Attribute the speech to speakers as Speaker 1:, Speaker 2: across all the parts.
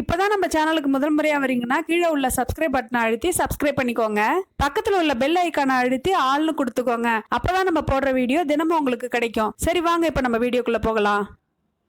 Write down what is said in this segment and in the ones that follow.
Speaker 1: இப்போதான் நம்ம சேனலுக்கு முதல் முறையாக வரீங்கன்னா கீழே உள்ள சப்ஸ்கிரைப் பட்டனை அழுத்தி சப்ஸ்கிரைப் பண்ணிக்கோங்க. பக்கத்தில் உள்ள பெல் ஐக்கானை அழுத்தி ஆள்னு கொடுத்துக்கோங்க. அப்போதான் நம்ம போடுற வீடியோ தினமும் உங்களுக்கு கிடைக்கும். சரி வாங்க இப்போ நம்ம வீடியோக்குள்ளே போகலாம்.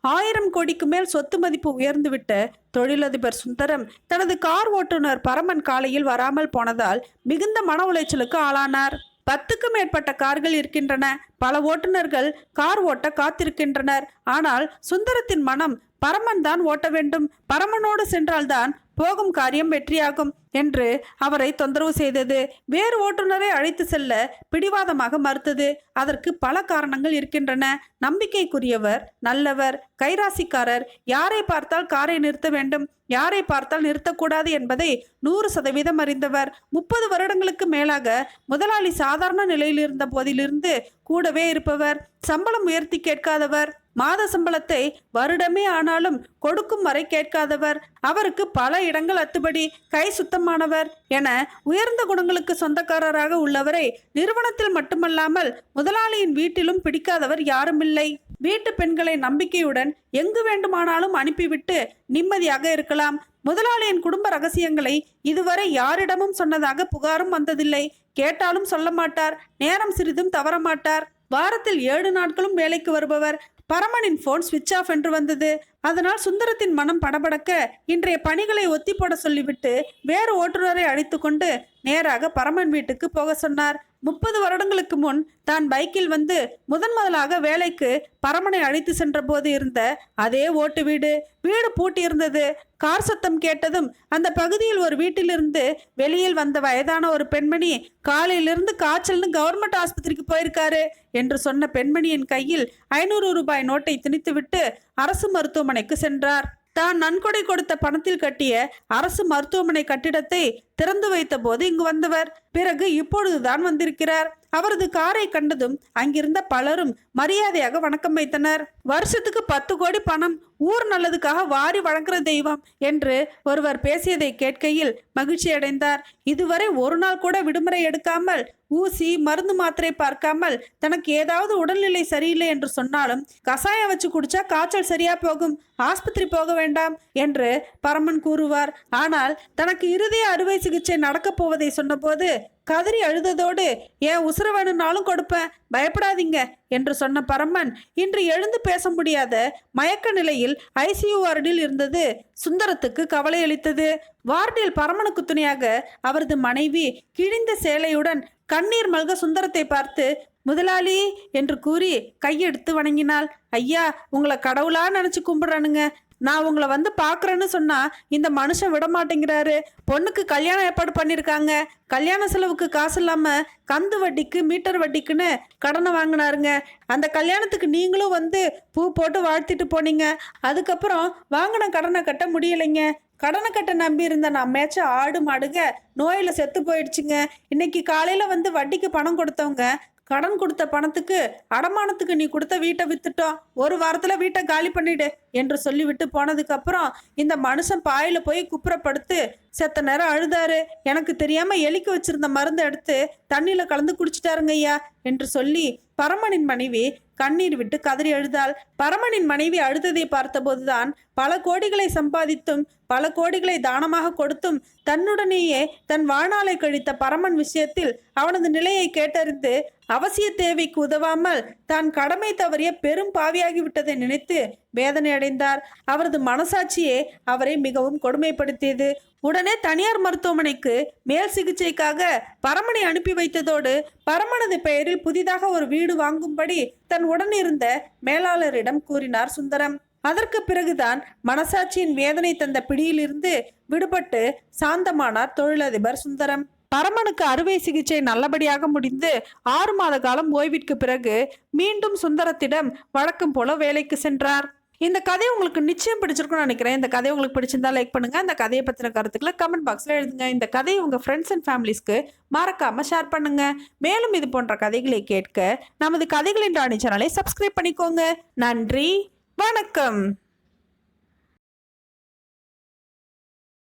Speaker 1: ஆயிரம் கோடிக்கு மேல் சொத்து மதிப்பு உயர்ந்துவிட்ட தொழிலதிபர் சுந்தரம் தனது கார் ஓட்டுநர் பரமன் காலையில் வராமல் போனதால் மிகுந்த மன உளைச்சலுக்கு ஆளானார். பத்துக்கும் மேற்பட்ட கார்கள் இருக்கின்றன. பல ஓட்டுநர்கள் கார் ஓட்ட காத்திருக்கின்றனர். ஆனால் சுந்தரத்தின் மனம் பரமன் தான் ஓட்ட வேண்டும். பரமனோடு சென்றால்தான் போகும் காரியம் வெற்றியாகும் என்று அவரை தொந்தரவு செய்தது. வேறு ஓட்டுநரை அழைத்து செல்ல பிடிவாதமாக மறுத்தது. அதற்கு பல காரணங்கள் இருக்கின்றன. நம்பிக்கைக்குரியவர் நல்லவர் கைராசிக்காரர் யாரை பார்த்தால் காரை நிறுத்த வேண்டும் யாரை பார்த்தால் நிறுத்தக்கூடாது என்பதை நூறு சதவீதம் அறிந்தவர். முப்பது வருடங்களுக்கு மேலாக முதலாளி சாதாரண நிலையில் இருந்த போதிலிருந்து கூடவே இருப்பவர். சம்பளம் உயர்த்தி கேட்காதவர். மாத சம்பளத்தை வருடமே ஆனாலும் கொடுக்கும் வரை கேட்காதவர். அவருக்கு பல இடங்கள் அத்துபடி கை சுத்தமானவர் என உயர்ந்த குணங்களுக்கு சொந்தக்காரராக உள்ளவரை நிறுவனத்தில் மட்டுமல்லாமல் முதலாளியின் வீட்டிலும் பிடிக்காதவர் யாருமில்லை. வீட்டு பெண்களை நம்பிக்கையுடன் எங்கு வேண்டுமானாலும் அனுப்பிவிட்டு நிம்மதியாக இருக்கலாம். முதலாளியின் குடும்ப ரகசியங்களை இதுவரை யாரிடமும் சொன்னதாக புகாரும் வந்ததில்லை. கேட்டாலும் சொல்ல மாட்டார். நேரம் சிறிதும் தவற மாட்டார் வாரத்தில் ஏழு நாட்களும் வேலைக்கு வருபவர். பரமனின் போன் சுவிட்ச் ஆஃப் என்று வந்தது. அதனால் சுந்தரத்தின் மனம் படபடக்க இன்றைய பணிகளை ஒத்தி போட சொல்லிவிட்டு வேறு ஓட்டுநரை அழைத்து கொண்டு நேராக பரமன் வீட்டுக்கு போக சொன்னார். முப்பது வருடங்களுக்கு முன் தான் பைக்கில் வந்து முதன் முதலாக வேலைக்கு பரமனை அழைத்து சென்றபோது இருந்த அதே ஓட்டு வீடு வீடு பூட்டியிருந்தது. கார் சத்தம் கேட்டதும் அந்த பகுதியில் ஒரு வீட்டிலிருந்து வெளியில் வந்த வயதான ஒரு பெண்மணி காலையிலிருந்து காய்ச்சல்னு கவர்மெண்ட் ஆஸ்பத்திரிக்கு போயிருக்காரு என்று சொன்ன பெண்மணியின் கையில் ஐநூறு ரூபாய் நோட்டை திணித்துவிட்டு அரசு மருத்துவமனைக்கு சென்றார். தான் நன்கொடை கொடுத்த பணத்தில் கட்டிய அரசு மருத்துவமனை கட்டிடத்தை திறந்து வைத்த போது இங்கு வந்தவர் பிறகு இப்பொழுதுதான் வந்திருக்கிறார். அவரது காரை கண்டதும் அங்கிருந்த பலரும் மரியாதையாக வணக்கம் வைத்தனர். வருஷத்துக்கு பத்து கோடி பணம் ஊர் நல்லதுக்காக வாரி வழங்குற தெய்வம் என்று ஒருவர் பேசியதை கேட்கையில் மகிழ்ச்சி அடைந்தார். இதுவரை ஒரு நாள் கூட விடுமுறை எடுக்காமல் ஊசி மருந்து மாத்திரை பார்க்காமல் தனக்கு ஏதாவது உடல்நிலை சரியில்லை என்று சொன்னாலும் கசாயம் வச்சு குடிச்சா காய்ச்சல் சரியா போகும் ஆஸ்பத்திரி போக வேண்டாம் என்று பரமன் கூறுவார். ஆனால் தனக்கு இருதய அறுவை சிகிச்சை நடக்கப் போவதை சொன்னபோது கதறி அழுததோடு ஏன் உசுர வேணும்னாலும் கொடுப்பேன் பயப்படாதீங்க என்று சொன்ன பரமன் இன்று எழுந்து பேச முடியாத மயக்க நிலையில் ஐசியூ வார்டில் இருந்தது சுந்தரத்துக்கு கவலை அளித்தது. வார்டில் பரமனுக்கு துணையாக அவரது மனைவி கிழிந்த சேலையுடன் கண்ணீர் மல்க சுந்தரத்தை பார்த்து முதலாளி என்று கூறி கையெடுத்து வணங்கினாள். ஐயா உங்களை கடவுளா நினைச்சு கும்பிடுறானுங்க. நான் உங்களை வந்து பார்க்குறேன்னு சொன்னால் இந்த மனுஷன் விட மாட்டேங்கிறாரு பொண்ணுக்கு கல்யாணம் ஏற்பாடு பண்ணியிருக்காங்க கல்யாண செலவுக்கு காசு இல்லாமல் கந்து வட்டிக்கு மீட்டர் வட்டிக்குன்னு கடனை வாங்கினாருங்க. அந்த கல்யாணத்துக்கு நீங்களும் வந்து பூ போட்டு வாழ்த்திட்டு போனீங்க. அதுக்கப்புறம் வாங்கின கடனை கட்ட முடியலைங்க. கடனை கட்ட நம்பி இருந்த நம்மேச்சும் ஆடு மாடுங்க நோயில் செத்து போயிடுச்சுங்க. இன்னைக்கு காலையில் வந்து வட்டிக்கு பணம் கொடுத்தவங்க கடன் கொடுத்த பணத்துக்கு அடமானத்துக்கு நீ கொடுத்த வீட்டை வித்துட்டோம். ஒரு வாரத்துல வீட்டை காலி பண்ணிடு என்று சொல்லிவிட்டு போனதுக்கு அப்புறம் இந்த மனுஷன் பாயில போய் குப்புறப்படுத்து செத்த நேரம் அழுதாரு. எனக்கு தெரியாம எலிக்கு வச்சிருந்த மருந்து எடுத்து தண்ணியில கலந்து குடிச்சிட்டாருங்க ஐயா என்று சொல்லி பரமனின் மனைவி கண்ணீர் விட்டு கதறி அழுதாள். பரமனின் மனைவி அழுததை பார்த்தபோதுதான் பல கோடிகளை சம்பாதித்தும் பல கோடிகளை தானமாக கொடுத்தும் தன்னுடனேயே தன் வாழ்நாளை கழித்த பரமன் விஷயத்தில் அவனது நிலையை கேட்டறிந்து அவசிய தேவைக்கு உதவாமல் தான் கடமை தவறிய பெரும் பாவியாகிவிட்டதை நினைத்து வேதனை அடைந்தார். அவரது மனசாட்சியே அவரை மிகவும் கொடுமைப்படுத்தியது. உடனே தனியார் மருத்துவமனைக்கு மேல் சிகிச்சைக்காக பரமனை அனுப்பி வைத்ததோடு பரமனது பெயரில் புதிதாக ஒரு வீடு வாங்கும்படி தன் உடனிருந்த மேலாளரிடம் கூறினார் சுந்தரம். அதற்கு பிறகுதான் மனசாட்சியின் வேதனை தந்த பிடியிலிருந்து விடுபட்டு சாந்தமானார் தொழிலதிபர் சுந்தரம். பரமனுக்கு அறுவை சிகிச்சை நல்லபடியாக முடிந்து ஆறு மாத காலம் ஓய்விற்கு பிறகு மீண்டும் சுந்தரத்திடம் வழக்கம் போல வேலைக்கு சென்றார். இந்த கதை உங்களுக்கு நிச்சயம் பிடிச்சிருக்கும்னு நினைக்கிறேன். இந்த கதை உங்களுக்கு பிடிச்சிருந்தா லைக் பண்ணுங்கள் இந்த கதையை பற்றின கருத்துக்களை கமெண்ட் பாக்ஸில் எழுதுங்க. இந்த கதையை உங்கள் ஃப்ரெண்ட்ஸ் அண்ட் ஃபேமிலிஸ்க்கு மறக்காமல் ஷேர் பண்ணுங்கள் மேலும் இது போன்ற கதைகளை கேட்க நமது கதைகளின் ராணி சேனலை சப்ஸ்கிரைப் பண்ணிக்கோங்க. நன்றி. வணக்கம்.